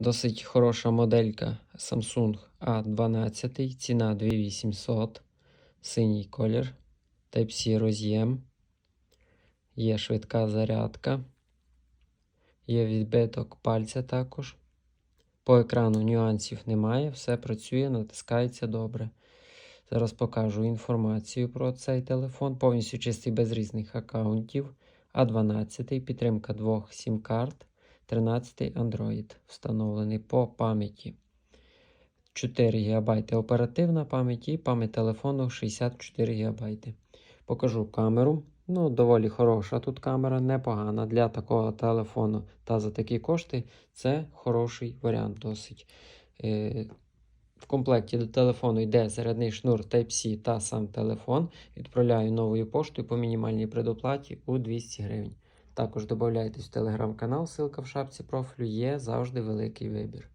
Досить хороша моделька Samsung A12, ціна 2800, синій колір, Type-C роз'єм, є швидка зарядка, є відбиток пальця також. По екрану нюансів немає, все працює, натискається добре. Зараз покажу інформацію про цей телефон. Повністю чистий без різних аккаунтів. А12, підтримка двох сім-карт, 13 Android встановлений по пам'яті. 4 ГБ оперативна пам'ять і пам'ять телефону 64 ГБ. Покажу камеру. Ну, доволі хороша тут камера, непогана для такого телефону та за такі кошти. Це хороший варіант досить. Е, в комплекті до телефону йде зарядний шнур Type-C та сам телефон. Відправляю новою поштою по мінімальній предоплаті у 200 гривень. Також додайтесь в телеграм-канал, ссылка в шапці профілю є завжди великий вибір.